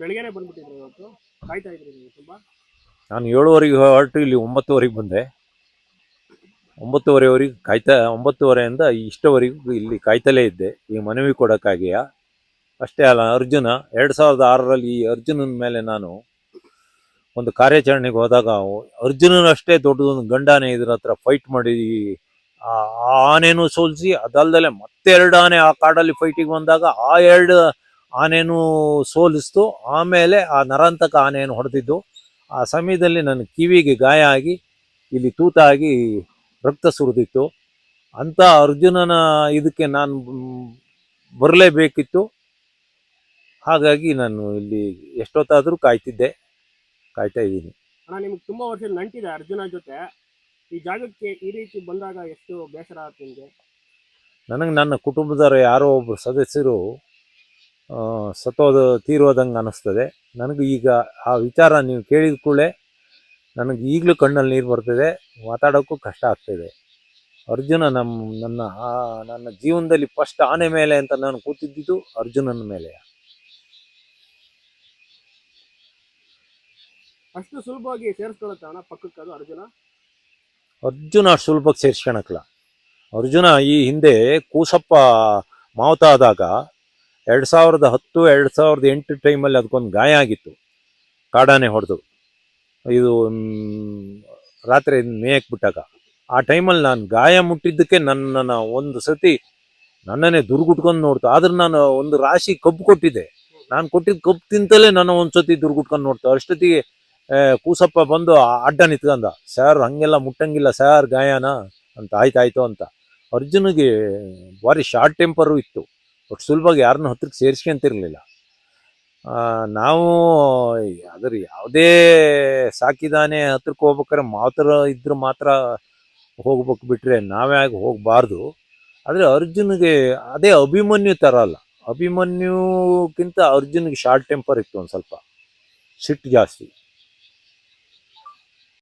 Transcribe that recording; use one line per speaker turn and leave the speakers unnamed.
ಬೆಳಗ್ಗೆನೆ ಬಂದ್ಬಿಟ್ಟಿದ್ರು ಇವತ್ತು? ಕಾಯ್ತಾ ಇದ್ರಿ ತುಂಬಾ?
ನಾನು ಏಳುವರೆಗೆ ಹೊರಟು ಇಲ್ಲಿ ಒಂಬತ್ತುವರೆಗೆ ಬಂದೆ. ಒಂಬತ್ತುವರೆವರೆಗೆ ಕಾಯ್ತಾ, ಒಂಬತ್ತುವರೆಯಿಂದ ಇಷ್ಟವರೆಗೂ ಇಲ್ಲಿ ಕಾಯ್ತಲೇ ಇದ್ದೆ. ಈ ಮನವಿ ಕೊಡೋಕ್ಕಾಗಿಯ? ಅಷ್ಟೇ ಅಲ್ಲ, ಅರ್ಜುನ, ಎರಡು ಸಾವಿರದ ಆರರಲ್ಲಿ ಈ ಅರ್ಜುನನ ಮೇಲೆ ನಾನು ಒಂದು ಕಾರ್ಯಾಚರಣೆಗೆ ಹೋದಾಗ ಅರ್ಜುನನಷ್ಟೇ ದೊಡ್ಡದೊಂದು ಗಂಡಾನೆ ಇದ್ರ ಹತ್ರ ಫೈಟ್ ಮಾಡಿ, ಆ ಆನೆನೂ ಸೋಲಿಸಿ, ಅದಲ್ದಲೆ ಮತ್ತೆ ಎರಡು ಆನೆ ಆ ಕಾಡಲ್ಲಿ ಫೈಟಿಗೆ ಬಂದಾಗ ಆ ಎರಡು ಆನೆನೂ ಸೋಲಿಸ್ತು. ಆಮೇಲೆ ಆ ನರಾಂತಕ ಆನೆಯನ್ನು ಹೊಡೆದಿದ್ದು. ಆ ಸಮಯದಲ್ಲಿ ನನ್ನ ಕಿವಿಗೆ ಗಾಯ ಆಗಿ ಇಲ್ಲಿ ತೂತಾಗಿ ರಕ್ತ ಸುರಿದಿತ್ತು. ಅಂಥ ಅರ್ಜುನನ ಇದಕ್ಕೆ ನಾನು ಬರಲೇಬೇಕಿತ್ತು. ಹಾಗಾಗಿ ನಾನು ಇಲ್ಲಿ ಎಷ್ಟೊತ್ತಾದರೂ ಕಾಯ್ತಿದ್ದೆ ಕಾಯ್ತಾ ಇದ್ದೀನಿ.
ಅಣ್ಣ ನಿಮ್ಗೆ ತುಂಬ ವರ್ಷ ನಂಟಿದೆ ಅರ್ಜುನ ಜೊತೆ. ಈ ಜಾಗಕ್ಕೆ ಈ ರೀತಿ ಬಂದಾಗ ಎಷ್ಟು ಬೇಸರ ಆಗ್ತಿದೆ?
ನನಗೆ ನನ್ನ ಕುಟುಂಬದವರು ಯಾರೋ ಒಬ್ಬರು ಸದಸ್ಯರು ಸತ್ತೋದ ತೀರೋದಂಗೆ ಅನ್ನಿಸ್ತದೆ ನನಗೆ ಈಗ ಆ ವಿಚಾರ ನೀವು ಕೇಳಿದ ಕೂಡಲೇ ನನಗೆ ಈಗಲೂ ಕಣ್ಣಲ್ಲಿ ನೀರು ಬರ್ತದೆ. ಮಾತಾಡೋಕ್ಕೂ ಕಷ್ಟ ಆಗ್ತದೆ. ಅರ್ಜುನ ನಮ್ಮ ನನ್ನ ನನ್ನ ಜೀವನದಲ್ಲಿ ಫಸ್ಟ್ ಆನೆ ಮೇಲೆ ಅಂತ ನಾನು ಕೂತಿದ್ದಿದ್ದು ಅರ್ಜುನನ ಮೇಲೆ.
ಅಷ್ಟು ಸುಲಭವಾಗಿ ಸೇರಿಸ್ಕೊಳ್ಳುತ್ತೆ ಅಣ್ಣ ಪಕ್ಕಕ್ಕೆ ಅದು ಅರ್ಜುನ?
ಅರ್ಜುನ ಅಷ್ಟು ಸುಲಭಕ್ಕೆ ಸೇರಿಸ್ಕೊಳಕ್ಲ ಅರ್ಜುನ ಈ ಹಿಂದೆ ಕೂಸಪ್ಪ ಮಾವತ ಆದಾಗ ಎರಡು ಸಾವಿರದ ಹತ್ತು, ಎರಡು ಸಾವಿರದ ಎಂಟು ಟೈಮಲ್ಲಿ ಅದಕ್ಕೊಂದು ಗಾಯ ಆಗಿತ್ತು. ಕಾಡಾನೆ ಹೊಡೆದು. ಇದು ರಾತ್ರಿ ಮೇಯಕ್ಕೆ ಬಿಟ್ಟಾಗ. ಆ ಟೈಮಲ್ಲಿ ನಾನು ಗಾಯ ಮುಟ್ಟಿದ್ದಕ್ಕೆ ನನ್ನನ್ನು ಒಂದು ಸತಿ ನನ್ನನ್ನೇ ದುರ್ಗುಟ್ಕೊಂಡು ನೋಡ್ತು. ಆದ್ರೆ ನಾನು ಒಂದು ರಾಶಿ ಕಬ್ಬು ಕೊಟ್ಟಿದ್ದೆ. ನಾನು ಕೊಟ್ಟಿದ್ದ ಕಬ್ಬು ತಿಂತಲೇ ನನ್ನ ಒಂದು ಸತಿ ದುರ್ಗುಟ್ಕೊಂಡು ನೋಡ್ತು. ಅಷ್ಟೊತ್ತಿಗೆ ಕೂಸಪ್ಪ ಬಂದು ಅಡ್ಡ ನಿಂತ್ಕೊಂಡ ಸರ್, ಹಂಗೆಲ್ಲ ಮುಟ್ಟಂಗಿಲ್ಲ, ಸರ್, ಗಾಯನ. ಅಂತ ಆಯ್ತಾಯ್ತು ಅಂತ. ಅರ್ಜುನಿಗೆ ಭಾರಿ ಶಾರ್ಟ್ ಟೆಂಪರು ಇತ್ತು. ಒಟ್ಟು ಸುಲಭವಾಗಿ ಯಾರನ್ನೂ ಹತ್ರಕ್ಕೆ ಸೇರಿಸ್ಕೊಂತಿರಲಿಲ್ಲ ನಾವು ಅದ್ರ ಯಾವುದೇ ಸಾಕಿದಾನೆ ಹತ್ರಕ್ಕೆ ಹೋಗ್ಬೇಕಾದ್ರೆ ಮಾತ್ರ ಇದ್ರೆ ಮಾತ್ರ ಹೋಗ್ಬೇಕು ಬಿಟ್ಟರೆ ನಾವೇ ಆಗಿ ಹೋಗಬಾರ್ದು. ಆದರೆ ಅರ್ಜುನ್ಗೆ ಅದೇ ಅಭಿಮನ್ಯು ಥರ ಅಲ್ಲ. ಅಭಿಮನ್ಯುಕ್ಕಿಂತ ಅರ್ಜುನ್ಗೆ ಶಾರ್ಟ್ ಟೆಂಪರ್ ಇತ್ತು ಒಂದು ಸ್ವಲ್ಪ. ಸಿಟ್ಟು ಜಾಸ್ತಿ.